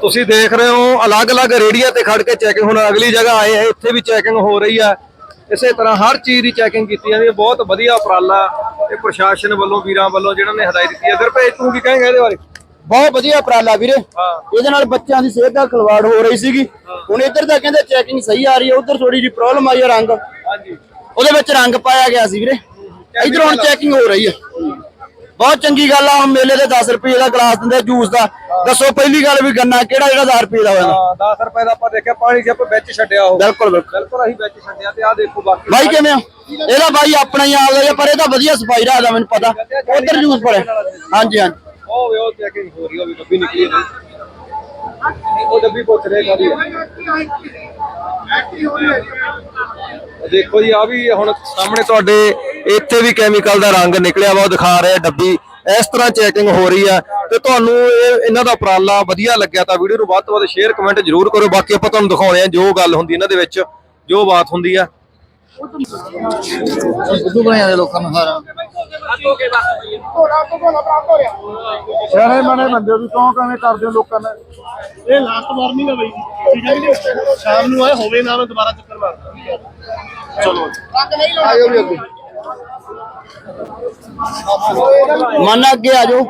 ਤੁਸੀਂ ਦੇਖ ਰਹੇ ਹੋ ਅਲੱਗ-ਅਲੱਗ ਰੇੜੀਆਂ ਤੇ ਖੜ ਕੇ ਚੈਕਿੰਗ ਹੁਣ ਅਗਲੀ ਜਗ੍ਹਾ ਆਏ ਆ ਇੱਥੇ ਵੀ ਚੈਕਿੰਗ ਹੋ ਰਹੀ ਆ ਇਸੇ ਤਰ੍ਹਾਂ ਹਰ ਚੀਜ਼ ਦੀ ਚੈਕਿੰਗ ਕੀਤੀ ਜਾਂਦੀ ਹੈ। ਬਹੁਤ ਵਧੀਆ ਉਪਰਾਲਾ ਇਹ ਪ੍ਰਸ਼ਾਸਨ ਵੱਲੋਂ ਵੀਰਾਂ ਵੱਲੋਂ ਜਿਹਨਾਂ ਨੇ ਹਦਾਇਤ ਕੀਤੀ ਹੈ। ਗੁਰਪ੍ਰੀਤ ਤੂੰ ਕੀ ਕਹੇਂਗਾ ਇਹਦੇ ਬਾਰੇ? ਬਹੁਤ ਵਧੀਆ ਉਪਰਾਲਾ ਵੀਰੇ। ਹਾਂ। ਇਹਦੇ ਨਾਲ ਬੱਚਿਆਂ ਦੀ ਸਿਹਤ ਦਾ ਖਿਲਵਾੜ ਹੋ ਰਹੀ ਸੀਗੀ। ਹੁਣ ਇੱਧਰ ਤਾਂ ਕਹਿੰਦੇ ਚੈਕਿੰਗ ਸਹੀ ਆ ਰਹੀ ਹੈ। ਉਧਰ ਥੋੜੀ ਜਿਹੀ ਪ੍ਰੋਬਲਮ ਆਈ ਹੈ ਰੰਗ। ਹਾਂਜੀ। ਉਹਦੇ ਵਿੱਚ ਰੰਗ ਪਾਇਆ ਗਿਆ ਸੀ ਵੀਰੇ। ਇੱਧਰ ਹੁਣ ਚੈਕਿੰਗ ਹੋ ਰਹੀ ਹੈ। ਬਹੁਤ ਚੰਗੀ ਗੱਲ ਆ ਮੇਲੇ ਦੇ 10 ਰੁਪਏ ਦਾ ਗਲਾਸ ਦਿੰਦੇ ਜੂਸ ਦਾ। ਦੱਸੋ ਪਹਿਲੀ ਗੱਲ ਵੀ ਗੰਨਾ ਕਿਹੜਾ ਜਿਹੜਾ 10 ਰੁਪਏ ਦਾ ਹੋਇਆ ਹਾਂ 10 ਰੁਪਏ ਦਾ ਆਪਾਂ ਦੇਖਿਆ ਪਾਣੀ ਆਪਾਂ ਵਿੱਚ ਛੱਡਿਆ ਉਹ ਬਿਲਕੁਲ ਬਿਲਕੁਲ। ਬਿਲਕੁਲ ਅਸੀਂ ਵਿੱਚ ਛੱਡਿਆ ਤੇ ਆਹ ਦੇਖੋ ਬਾਕੀ। ਬਾਈ ਕਿਵੇਂ ਆ? ਇਹਦਾ ਬਾਈ ਆਪਣਾ ਹੀ ਆਪਦਾ ਹੀ ਆ, ਪਰ ਇਹਦਾ ਵਧੀਆ ਸਫ਼ਾਈ ਰੱਖਦਾ ਮੈਨੂੰ ਪਤਾ। ਉਧਰ ਜੂਸ ਪੜਿਆ ਹਾਂਜੀ ਹਾਂਜੀ। ਉਹ ਵੇ ਉਹ ਚੈਕਿੰਗ ਹੋ ਰਹੀ ਉਹ ਵੀ ਡੱਬੀ ਨਿਕਲੀ ਹੈ ਉਹ ਡੱਬੀ ਪੁੱਛ ਰਹੇ ਕਾਦੀ ਦੇਖੋ ਜੀ ਆ ਵੀ ਹੁਣ ਸਾਹਮਣੇ ਤੁਹਾਡੇ ਇੱਥੇ ਵੀ ਕੈਮੀਕਲ ਦਾ ਰੰਗ ਨਿਕਲਿਆ ਵਾ ਉਹ ਦਿਖਾ ਰਿਹਾ ਡੱਬੀ। ਇਸ ਤਰ੍ਹਾਂ ਚੈਕਿੰਗ ਹੋ ਰਹੀ ਆ ਤੇ ਤੁਹਾਨੂੰ ਇਹ ਇਹਨਾਂ ਦਾ ਉਪਰਾਲਾ ਵਧੀਆ ਲੱਗਿਆ ਤਾਂ ਵੀਡੀਓ ਨੂੰ ਵੱਧ ਤੋਂ ਵੱਧ ਸ਼ੇਅਰ ਕਮੈਂਟ ਜ਼ਰੂਰ ਕਰੋ। ਬਾਕੀ ਆਪਾਂ ਤੁਹਾਨੂੰ ਦਿਖਾਉਣੇ ਆ ਜੋ ਗੱਲ ਹੁੰਦੀ ਇਹਨਾਂ ਦੇ ਵਿੱਚ ਜੋ ਬਾਤ ਹੁੰਦੀ ਆ। ਬੁੱਧੂ ਬਣਾਇਆ ਦੇ ਲੋਕਾਂ ਨੂੰ ਸਾਰਾ। ਸਿਆਣੇ ਮਨੇ ਬੰਦੇ ਵੀ ਕਿਉਂ ਕਿਵੇਂ ਕਰਦੇ ਹੋ ਲੋਕਾਂ ਨੇ ਇਹ ਲਾਸਟ ਵਾਰਨਿੰਗ ਹੈ ਬਈ ਠੀਕ ਹੈ ਜੀ। ਸ਼ਾਮ ਨੂੰ ਆਏ ਹੋਵੇ ਨਾ ਮੈਂ ਦੁਬਾਰਾ ਚੱਕਰ ਮਾਰਦਾ ਚਲੋ। ਆਇਓ ਵੀ ਅੱਗੇ। ਮਨ ਅੱਗੇ ਆ ਜਾਓ।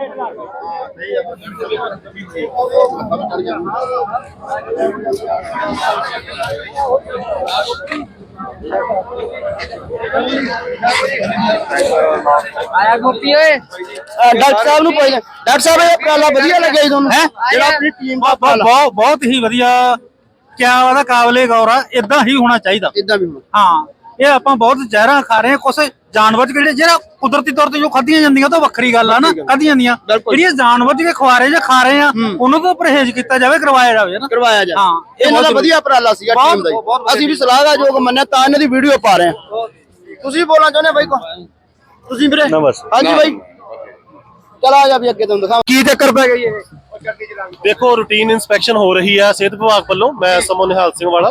ਆਇਆ ਗੋਪੀ ਓਏ। ਡਾਕਟਰ ਸਾਹਿਬ ਨੂੰ ਪੁੱਛ ਡਾਕਟਰ ਸਾਹਿਬ ਇਹ ਉਪਰਾਲਾ ਵਧੀਆ ਲੱਗਿਆ ਜੀ ਤੁਹਾਨੂੰ? ਹੈ? ਜਿਹੜਾ ਆਪਣੀ ਟੀਮ ਦਾ ਬਹੁਤ ਬਹੁਤ ਹੀ ਵਧੀਆ। ਕਿਆ ਉਹਦਾ ਕਾਬਲੇ ਗੌਰ ਆ ਇਦਾਂ ਹੀ ਹੋਣਾ ਚਾਹੀਦਾ। ਇਦਾਂ ਵੀ ਹੁਣ। ਹਾਂ। ਇਹ ਆਪਾਂ ਬਹੁਤ ਜ਼ਹਿਰਾਂ ਖਾ ਰਹੇ ਹਾਂ ਕੁਛ ਜਾਨਵਰ ਜਿਹੜੇ ਜਿਹੜਾ ਕੁਦਰਤੀ ਤੌਰ ਤੇ ਜੋ ਖਾਧੀਆਂ ਜਾਂਦੀਆਂ ਉਹ ਤਾਂ ਵੱਖਰੀ ਗੱਲ ਆ ਨਾ ਖਾਧੀਆਂ ਜਾਂਦੀਆਂ। ਜਿਹੜੀਆਂ ਜਾਨਵਰ ਜਿਹੜੇ ਖਵਾਰੇ ਜਾਂ ਖਾ ਰਹੇ ਆ ਉਹਨਾਂ ਤੋਂ ਪਰਹੇਜ਼ ਕੀਤਾ ਜਾਵੇ ਕਰਵਾਇਆ ਜਾਵੇ ਨਾ? ਕਰਵਾਇਆ ਜਾ ਹਾਂ, ਇਹ ਇਹਨਾਂ ਦਾ ਬਹੁਤ ਵਧੀਆ ਉਪਰਾਲਾ ਸੀਗਾ ਟੀਮ ਦਾ ਅਸੀਂ ਵੀ ਸਲਾਹਦਾਯੋਗ ਮੰਨਿਆ ਤਾਂ ਇਹਨਾਂ ਦੀ ਵੀਡੀਓ ਪਾ ਰਹੇ ਹਾਂ। ਤੁਸੀਂ ਬੋਲਣਾ ਚਾਹੁੰਦੇ ਬਾਈ ਕੋ ਤੁਸੀਂ ਵੀਰੇ? ਹਾਂਜੀ ਬਾਈ। ਚਲ ਆ ਜਾ ਵੀ ਅੱਗੇ ਤੁਹਾਨੂੰ ਦਿਖਾਵਾਂ। ਕੀ ਚੱਕਰ ਪੈ ਗਈ ਇਹ? ਦੇਖੋ ਰੂਟੀਨ ਇਨਸਪੈਕਸ਼ਨ ਹੋ ਰਹੀ ਹੈ ਸਿਹਤ ਵਿਭਾਗ ਵੱਲੋਂ। ਮੈਂ ਸਮੋ ਨਿਹਾਲ ਸਿੰਘ ਵਾਲਾ।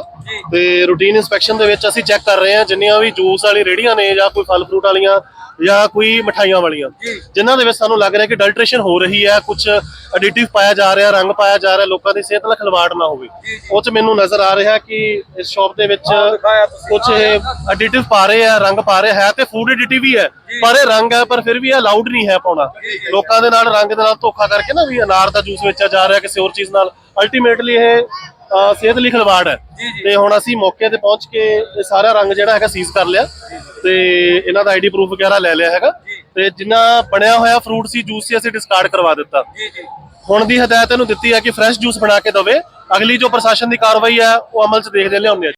ਤੇ ਰੂਟੀਨ ਇਨਸਪੈਕਸ਼ਨ ਦੇ ਵਿੱਚ ਅਸੀਂ ਚੈੱਕ ਕਰ ਰਹੇ ਹਾਂ ਜਿੰਨੀਆਂ ਵੀ ਜੂਸ ਵਾਲੀ ਰੇੜੀਆਂ ਨੇ ਜਾਂ ਕੋਈ ਫਲ ਫਰੂਟ ਵਾਲੀਆਂ ਜਾਂ ਕੋਈ ਮਠਾਈਆਂ ਵਾਲੀਆਂ। ਜਿਨ੍ਹਾਂ ਦੇ ਵਿੱਚ ਸਾਨੂੰ ਲੱਗ ਰਿਹਾ ਕਿ ਡਲਟ੍ਰੇਸ਼ਨ ਹੋ ਰਹੀ ਹੈ ਕੁਝ ਐਡੀਟਿਵ ਪਾਇਆ ਜਾ ਰਿਹਾ ਰੰਗ ਪਾਇਆ ਜਾ ਰਿਹਾ ਲੋਕਾਂ ਦੀ ਸਿਹਤ ਨਾਲ ਖਿਲਵਾੜ ਨਾ ਹੋਵੇ। ਉਹ ਚ ਮੈਨੂੰ ਨਜ਼ਰ ਆ ਰਿਹਾ ਕਿ ਇਸ ਸ਼ਾਪ ਦੇ ਵਿੱਚ ਕੁਝ ਐਡੀਟਿਵ ਪਾ ਰਹੇ ਆ ਰੰਗ ਪਾ ਰਹੇ ਹੈ ਤੇ ਫੂਡ ਐਡੀਟਿਵ ਹੀ ਹੈ। ਪਰ ਇਹ ਰੰਗ ਹੈ ਪਰ ਫਿਰ ਵੀ ਇਹ ਅਲਾਉਡ ਨਹੀਂ ਹੈ ਪਾਉਣਾ। ਲੋਕਾਂ ਦੇ ਨਾਲ ਰੰਗ ਦੇ ਨਾਲ ਧੋਖਾ ਕਰਕੇ ਨਾ ਵੀ ਅਨਾਰ ਦਾ ਜੂਸ ਵੇਚਿਆ ਜਾ ਰਿਹਾ ਕਿਸੇ ਹੋਰ ਚੀਜ਼ ਨਾਲ। ਅਲਟੀਮੇਟਲੀ ਇਹ ਸਿਹਤ ਲਈ ਖਿਲਵਾੜ ਹੈ। ਤੇ ਹੁਣ ਅਸੀਂ ਮੌਕੇ ਤੇ ਪਹੁੰਚ ਕੇ ਇਹ ਸਾਰਾ ਰੰਗ ਜਿਹੜਾ ਹੈਗਾ ਸੀਜ਼ ਕਰ ਲਿਆ। ਤੇ ਇਹਨਾਂ ਦਾ ਆਈਡੀ ਪ੍ਰੂਫ ਵਗੈਰਾ ਲੈ ਲਿਆ ਹੈਗਾ। ਤੇ ਜਿੰਨਾ ਬਣਿਆ ਹੋਇਆ ਫਰੂਟ ਸੀ ਜੂਸ ਸੀ ਅਸੀਂ ਡਿਸਕਾਰਡ ਕਰਵਾ ਦਿੱਤਾ। ਹੁਣ ਦੀ ਹਦਾਇਤ ਇਹਨੂੰ ਦਿੱਤੀ ਹੈ ਕਿ ਫਰੈਸ਼ ਜੂਸ ਬਣਾ ਕੇ ਦਵੇ। ਅਗਲੀ ਜੋ ਪ੍ਰਸ਼ਾਸਨ ਦੀ ਕਾਰਵਾਈ ਹੈ ਉਹ ਅਮਲ 'ਚ ਦੇਖਦੇ ਲਿਆਉਂਦੇ ਆ।